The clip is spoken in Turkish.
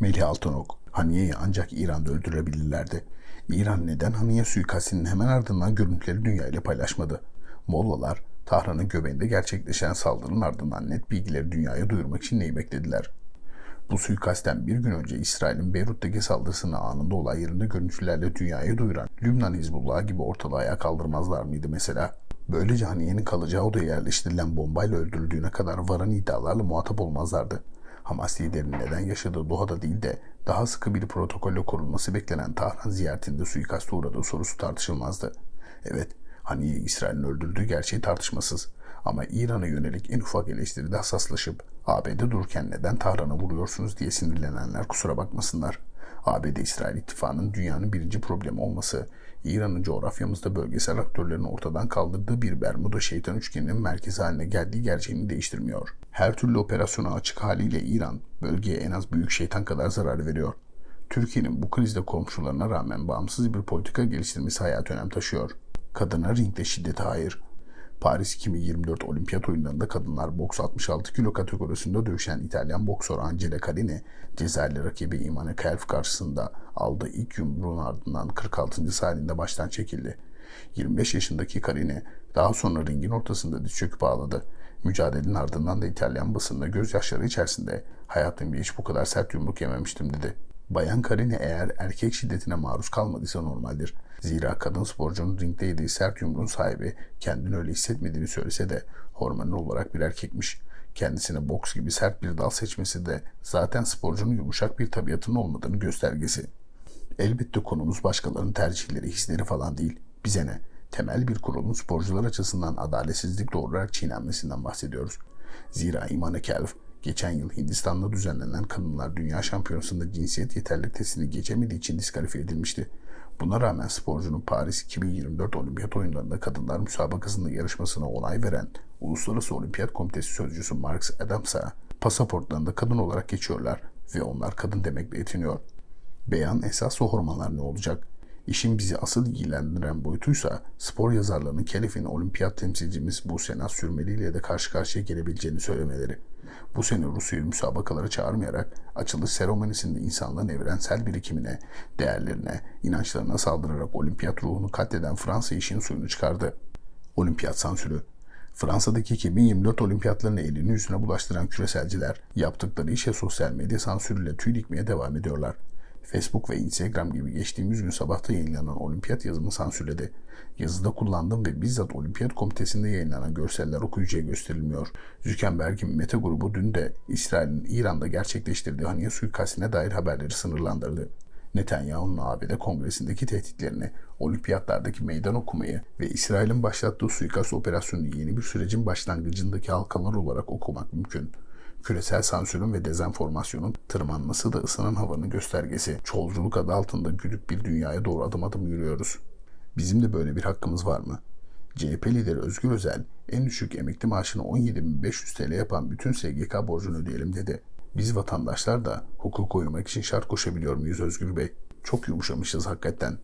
Melih Altınok, Haniye'yi ancak İran'da öldürebilirlerdi. İran neden Haniye suikastinin hemen ardından görüntüleri dünya ile paylaşmadı? Mollalar, Tahran'ın göbeğinde gerçekleşen saldırının ardından net bilgileri dünyaya duyurmak için neyi beklediler? Bu suikastten bir gün önce İsrail'in Beyrut'taki saldırısını anında olay yerinde görüntülerle dünyaya duyuran Lübnan Hizbullah gibi ortalığı ayağa kaldırmazlar mıydı mesela? Böylece Haniye'nin kalacağı odaya yerleştirilen bombayla öldürüldüğüne kadar varan iddialarla muhatap olmazlardı. Hamas liderinin neden yaşadığı Doha'da değil de daha sıkı bir protokolle korunması beklenen Tahran ziyaretinde suikasta uğradığı sorusu tartışılmazdı. Evet, Haniye İsrail'in öldürdüğü gerçeği tartışmasız. Ama İran'a yönelik en ufak eleştiride hassaslaşıp ABD dururken neden Tahran'a vuruyorsunuz diye sinirlenenler kusura bakmasınlar. ABD-İsrail ittifakının dünyanın birinci problemi olması, İran'ın coğrafyamızda bölgesel aktörlerin ortadan kaldırdığı bir Bermuda şeytan üçgeninin merkezi haline geldiği gerçeğini değiştirmiyor. Her türlü operasyona açık haliyle İran, bölgeye en az büyük şeytan kadar zarar veriyor. Türkiye'nin bu krizde komşularına rağmen bağımsız bir politika geliştirmesi hayat önem taşıyor. Kadına ringde şiddete hayır. Paris 2024 Olimpiyat oyunlarında kadınlar boks 66 kilo kategorisinde dövüşen İtalyan boksör Angela Carini, Cezayirli rakibi Imane Kelf karşısında aldığı ilk yumruğun ardından 46. saniyede baştan çekildi. 25 yaşındaki Carini daha sonra ringin ortasında diz çöküp ağladı. Mücadelenin ardından da İtalyan basınında gözyaşları içerisinde hayatımda hiç bu kadar sert yumruk yememiştim dedi. Bayan Karine eğer erkek şiddetine maruz kalmadıysa normaldir. Zira kadın sporcunun ringde yediği sert yumruğun sahibi kendini öyle hissetmediğini söylese de hormonal olarak bir erkekmiş. Kendisine boks gibi sert bir dal seçmesi de zaten sporcunun yumuşak bir tabiatının olmadığını göstergesi. Elbette konumuz başkalarının tercihleri, hisleri falan değil. Bize ne? Temel bir kurulun sporcular açısından adaletsizlik doğurarak çiğnenmesinden bahsediyoruz. Zira İmane Kelf, geçen yıl Hindistan'da düzenlenen Kadınlar Dünya Şampiyonası'nda cinsiyet yeterlilik testini geçemediği için diskalifiye edilmişti. Buna rağmen sporcunun Paris 2024 Olimpiyat oyunlarında kadınlar müsabakasında yarışmasına onay veren Uluslararası Olimpiyat Komitesi Sözcüsü Marx Adams'a pasaportlarında kadın olarak geçiyorlar ve onlar kadın demekle yetiniyor. Beyan esas o hormonlar ne olacak? İşin bizi asıl ilgilendiren boyutuysa spor yazarlarının Kelif'in olimpiyat temsilcimiz bu sene sürmeliyle de karşı karşıya gelebileceğini söylemeleri. Bu sene Rusya'yı müsabakalara çağırmayarak açılış seremonisinde insanlığın evrensel birikimine, değerlerine, inançlarına saldırarak olimpiyat ruhunu katleden Fransa işin suyunu çıkardı. Olimpiyat sansürü Fransa'daki 2024 olimpiyatlarını elini yüzüne bulaştıran küreselciler yaptıkları işe sosyal medya sansürüyle tüy dikmeye devam ediyorlar. Facebook ve Instagram gibi geçtiğimiz gün sabahta yayınlanan olimpiyat yazımı sansürledi. Yazıda kullandığım ve bizzat olimpiyat komitesinde yayınlanan görseller okuyucuya gösterilmiyor. Zuckerberg'in Meta grubu dün de İsrail'in İran'da gerçekleştirdiği Haniye suikastine dair haberleri sınırlandırdı. Netanyahu'nun ABD kongresindeki tehditlerini, olimpiyatlardaki meydan okumayı ve İsrail'in başlattığı suikast operasyonu yeni bir sürecin başlangıcındaki halkalar olarak okumak mümkün küresel sansürün ve dezenformasyonun tırmanması da ısınan havanın göstergesi. Çolculuk adı altında güdük bir dünyaya doğru adım adım yürüyoruz. Bizim de böyle bir hakkımız var mı? CHP lideri Özgür Özel, en düşük emekli maaşını 17.500 TL yapan bütün SGK borcunu ödeyelim dedi. Biz vatandaşlar da hukuk uymak için şart koşabiliyor muyuz Özgür Bey? Çok yumuşamışız hakikaten.